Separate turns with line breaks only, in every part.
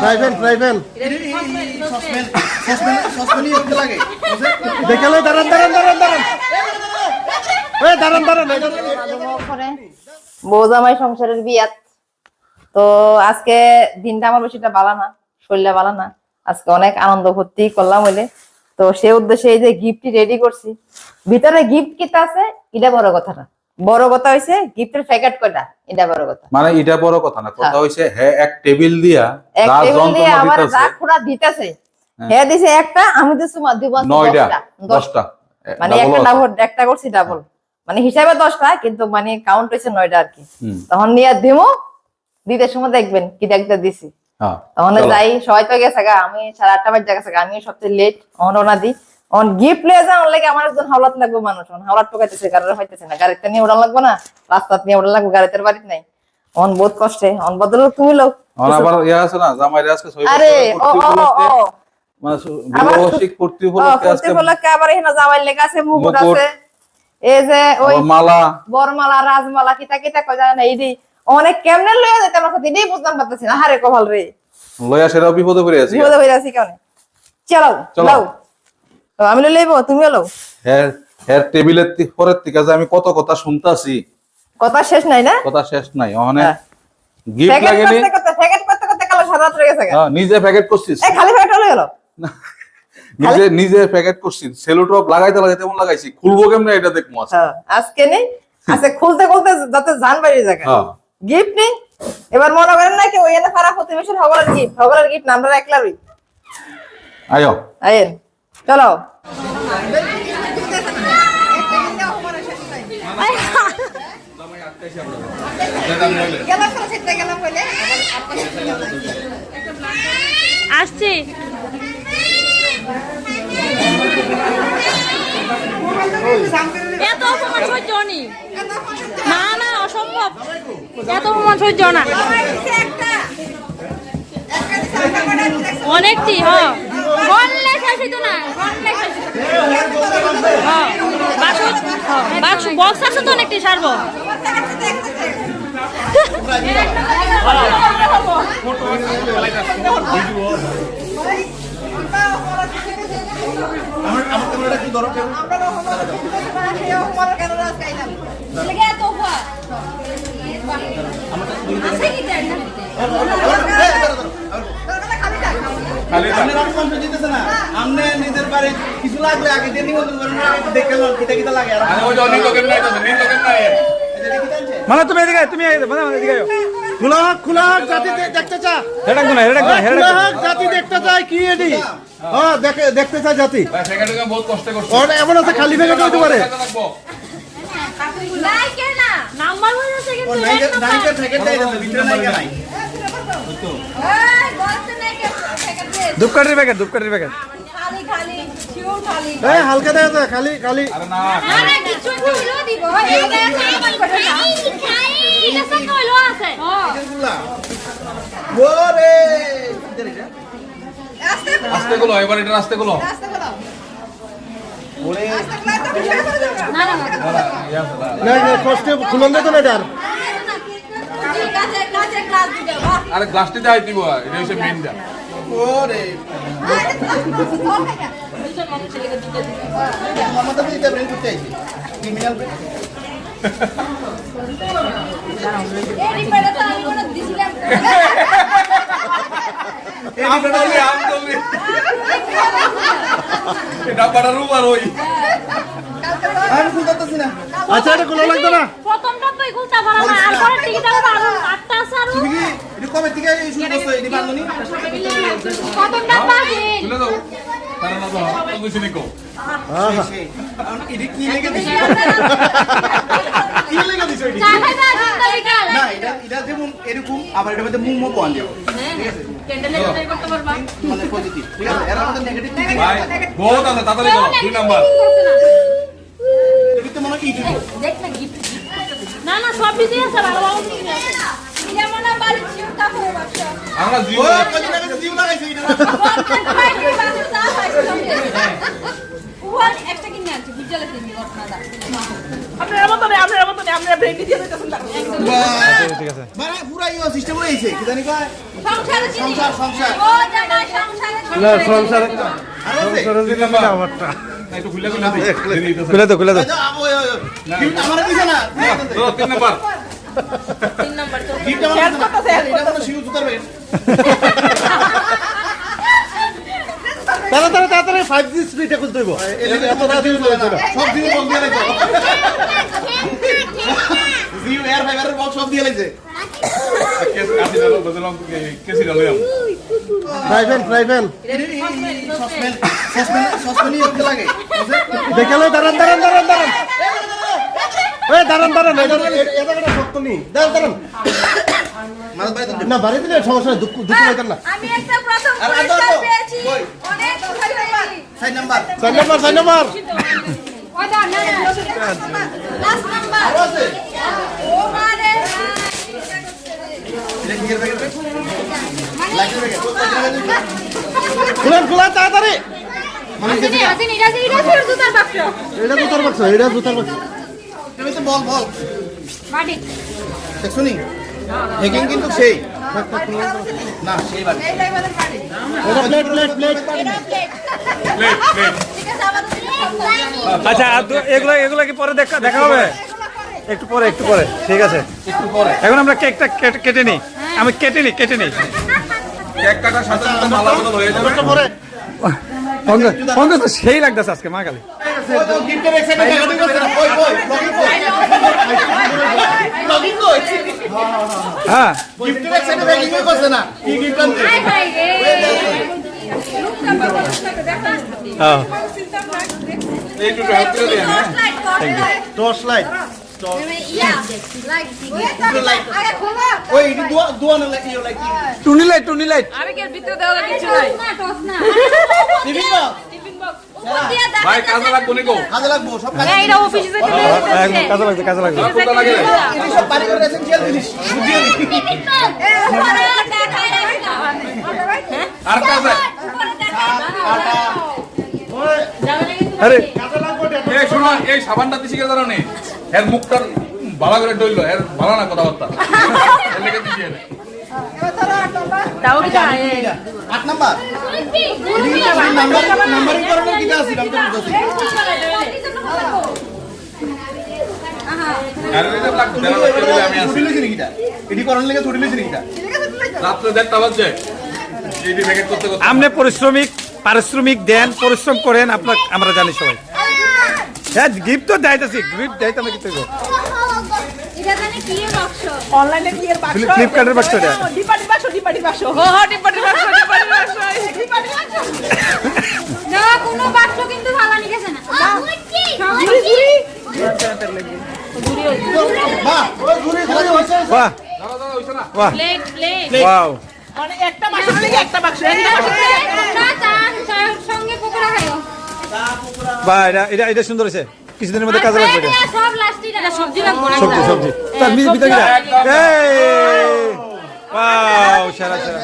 Fry pan দেখালে দাঁড়ান দাঁড়ান দাঁড়ান দাঁড়ান এই দাঁড়ান দাঁড়ান
বউ জামাই সংসারের বিয়াত। তো আজকে দিনটা আমার বেশিটা ভালো না শরীরটা ভালো না। আজকে অনেক আনন্দ ভর্তি করলাম হইলে। তো সে উদ্দেশ্যে এই যে গিফট রেডি করছি। ভিতরে গিফট কিটা আছে? এটা বড় কথা না বড় কথা হইছে গিফটের প্যাকেট কয়টা? এটা বড় কথা।
মানে এটা বড় কথা না কথা
হ্যাঁ।
হইছে হ্যাঁ এক টেবিল দিয়া যা যন্ত্রণা
আমার যা খোড়া দিতেছে।
হ্যাঁ।
হ্যাঁ দিছে একটা আমি দিছি মা দিব
নয়টা
দশটা।
দশটা।
মানে একটা ডাবল একটা করছি ডাবল মানে হিসাবে দশটা কিন্তু মানে কাউন্ট হয়েছে নয়টা আর কি। তখন নিয়ে দিমো দিতে সময় দেখবেন কি দেখতে দিছি।
হ্যাঁ
তখন যাই সবাই তো গেছে গা আমি সাড়ে আটটা বাজে গেছে গা আমি সবচেয়ে লেট অন ওনা দিই। অন গিফট লিয়ে যাওয়ার লাগে আমার একজন হাওলাত লাগবে মানুষ অন হাওলাত টোকাইতেছে হইতেছে না গাড়িতে নিয়ে উড়ান লাগবে না নিয়ে লাগবে গাড়িতে বাড়িতে নাই। অন বহুত কষ্টে অন বদল তুমি লোক।
আমার আবার ইয়া আছে না জামাই আজকে ছয়
আরে ও ও ও।
মানে বিবাহবার্ষিক পূর্তি উপলক্ষে আজকে।
প্রতিফলকে আবার এখানে জামাই লেখা আছে মুকুট। আছে। এই যে ওই
মালা।
বরমালা রাজমালা কিতা কিতা কয় জানে এইডি অনেক কেমনে লইয়া যাইতে আমার সাথে বুঝতাম পারতেছি না হারে রে।
লয়া সেটাও বিপদে পড়ে আছি।
বিপদে আছি কেমনে? চলো
চলো।
আমি লইব তুমিও লও।
হ্যাঁ হ্যাঁ টেবিলের পরের থেকে যে আমি কত কথা শুনতাছি।
কথা শেষ নাই না?
কথা শেষ নাই ওখানে
হ্যাঁ।
গিফট
প্যাকেট
লাগেনি।
প্যাকেট করতে করতে কালো সারা রাত গেছে
হ্যাঁ, নিজে প্যাকেট করছিস।
এই খালি প্যাকেট হলো গেল
নিজে নিজে প্যাকেট করছি সেলোটপ লাগাইতে লাগাইতে মন লাগাইছি। খুলবো কেমনে এটা দেখব আজকে।
হ্যাঁ আজকে নেই। আজকে খুলতে খুলতে যাতে জান বাইরে জায়গা
হ্যাঁ।
গিফট নেই। এবার মনে করেন না কি ওই এনে ফারা প্রতিবেশীর হবলার গিফট। হবলার গিফট আমরা একলারই
আয়ো।
আইন চলো।
আসছি। এত অপমান সহ্য নি না না, অসম্ভব। এত অপমান সহ্য না। অনেকটি হ্যাঁ বললে না বললে শেষ হইতো না। হ্যাঁ বাক্স হ্যাঁ, বাক্স আছে তো অনেকটি সারব।
আমনে নিজের বাড়ি কিছু লাগলে আগে দিয়ে নিমন্ত্রণ করেন দেখে লন, কিটা কিটা লাগে।
মানে তুমি এদিকে তুমি এদিকে, মানে মানে এদিকে আয়। খোলা হোক খোলা হোক জাতি দেখতে চা।
হেডাক গুনা হেডাক গুনা হেডাক
খোলা হোক জাতি দেখতে চায় কি এটি হ্যাঁ দেখে দেখতে চায় জাতি। ওর এমন আছে খালি প্যাকেট হইতে পারে।
নাম্বার হয়ে
ও
কিন্তু নাম্বার।
নাইকের প্যাকেট দেয় না, ভিতরে নাইকা নাই।
ধূপকাঠির প্যাকেট ধূপকাঠির প্যাকেট
এই হালকা দেখা যায় খালি খালি
হ্যাঁ?
আস্তে গুলো এবার এটা আস্তে গুলো
না না
কষ্টে খুলন তো না এটা আর।
আরে গ্লাসটি দেখাই দিব এটা হচ্ছে মেনটা
ওরে। ক্রিমিনাল
আচ্ছা এটা খোলা লাগবে না?
প্রথম ডাব্বাই খুলতে পারো আর পরে টিকিট আরও
তুমি কি এটা কবে থেকে এই শুরু করছ এটি বান্ধনি
তুলে দাও। তারা না দাও কিছু নিকো
আহা।
এটি কি লেগে দিছে? কি লেগে দিছে এটি
চা খাইবা
না এটা এটা যেমন এরকম আবার এটার মধ্যে মুমো পাওয়া যাবে ঠিক আছে?
ক্যান্ডেল লাইট করতে পারবা।
মানে পজিটিভ। ঠিক আছে? এর মধ্যে নেগেটিভ
ভাই বহুত আছে তাড়াতাড়ি করো। দুই নাম্বার।
এটা তো মনে হয় ইউটিউব
দেখ না গিফট না না সব দিতে আছে ভালো ভালো
আমরা জিও
ও কত টাকা জিও লাগাইছে এটা
আপনার মতো নেই আপনার মতো নেই আপনার ব্রেক দিয়ে দিতেছেন
ঠিক আছে।
মানে পুরা ইও সিস্টেম হইছে কি জানি কয়?
সংসারে
সংসার, সংসার।
ও জামাই সংসারে
না সংসারে? সংসারে দিলে আমারটা।
না, একটু খুলে খুলে দিই।
খুলে তো খুলে তো।
গিফট আমারে দিছে না
তিন নাম্বার।
গিফট আমারে
তাড়াতাড়ি ফাইভ জি স্পিডে খুলতে হইব এত তাড়াতাড়ি চলে না
সব জিনিস বল দিয়ে লাগছে জিও এয়ার ফাইবারের বল সব দিয়ে লাগছে
কেস কাশি ডালো বদলাম কেসি ডালো
প্রাইভেট প্রাইভেট
সসপেন সসপেন সসপেনই হতে লাগে
দেখে লই দাঁড়ান দাঁড়ান দাঁড়ান দাঁড়ান দাঁড়ান না বাড়ি দিলে সমস্যা দুঃখ দুঃখ লাগেন না।
আমি একটা প্রথম পুরস্কার পেয়েছি। অনেক খুশি হয়েছি।
Side number.
চার নম্বর চার নম্বর
দাও, না, না।
আরও আছে।
ও মানে,
লাইটের প্যাকেট
খুলেন খুলেন তাড়াতাড়ি।
এটা জুতার বাক্স।
এটা জুতার বাক্স এটা জুতার বাক্স
বল বল। শুনি হ্যাকিং কিন্তু সেই। না সেই বাড়ি।
Plate plate plate
plate plate
ঠিক আছে, আবার তুমি-
আচ্ছা এগুলো এগুলো কি পরে দেখা দেখা হবে? একটু পরে একটু পরে। ঠিক আছে।
একটু পরে।
এখন আমরা কেকটা কেটে- কেটে নিই। আমি কেটে নিই কেটে নিই।
কেক কাটার সাথে সাথে মালা বদল হয়ে যাবে।
পরে।
তো সেই লাগতেছে আজকে মা Kali.
Torch light
yeah, like,
light.
আরে খোলো।
ওই ইডি দুয়া দুয়া না লাইক
টুনি লাইট টুনি লাইট।
আরে টস না, টস না।
ভাই কাজে লাগবো নিকো।
কাজে লাগবো সব কাজে
এই, অফিসে যেতে হবে।
কাজে লাগছে কাজে
কোনটা লাগে
এটি সব বাড়িঘরের এসেনশিয়াল জিনিস বুঝিয়ে নি
এ, উপরে দেখায় রাখি না। হ্যাঁ?
আর কাজে।
আরে।
এই শোনো এই সাবানটা দিছি কে জানো নি? এর মুখটা ভালো করে ডইলো এর ভালো না কথাবার্তা। এর লেগে দিছি এর।
আট নাম্বার। নাম্বার নাম্বারিং কিটা আছে আমি তো বুঝাছি
আমি
আপনি পরিশ্রমিক পারিশ্রমিক দেন পরিশ্রম করেন আপনার আমরা জানি সবাই। হ্যাঁ গিফট তো দেয়তেছি গিফট দেয় তো কিন্তু
এটা জানি কি এর বাক্স?
অনলাইনে বিয়ের বাক্স
ফ্লিপকার্টের বাক্স এটা
বাক্স ডিপার্টি বাক্স হো হো ডিপার্টি বাক্স ডিপার্টি বাক্স ডিপার্টি বাক্স
না, কোনো বাক্স কিন্তু ভালো লিখেছে না। সব
বাহ ওই ঘুরে ঘুরে হইছে
বাহ
দাঁড়া দাঁড়া হইছে না
বাহ
প্লেট প্লেট
ওয়াও
মানে একটা বাক্সের লেগে একটা বাক্স একটা বাক্সের লেগে একটা বাক্স।
না চা সঙ্গে পকোড়া খাইও
বাহ এটা এটা এটা সুন্দর হয়েছে কিছুদিনের মধ্যে কাজে লাগবে এটা
আর সব লাস্টে এটা সবজি
সবজি সবজি তার মি- ভিতরে ওয়াও সেরা সেরা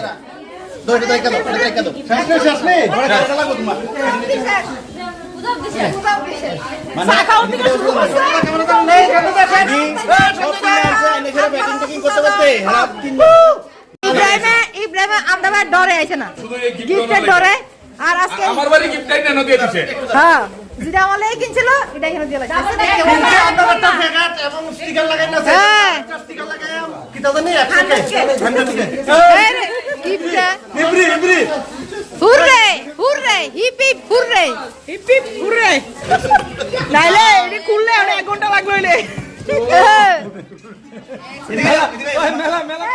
মানে
ইব্রাহিমে ইব্রাহিমে আমরা ডরে আইছে না
শুধু
গিফটের ডরে আর আজকে
আমার বাড়ি গিফটটাই না দিয়ে দিছে
হ্যাঁ যেটা আমার লেগে কিনছিল এটা এখানে দিয়ে লাগছে।
এবং স্টিকার লাগাই না
হ্যাঁ।
স্টিকার লাগাই কিটা জানি 100 কে?
গিফটটা
ইবরি ইবরি
hurray hurray hip. Hip hurray
hip hip. Hurray নাইলে এটি খুললে অনেক এক ঘণ্টা লাগল এলে
হ্যাঁ।
মেলা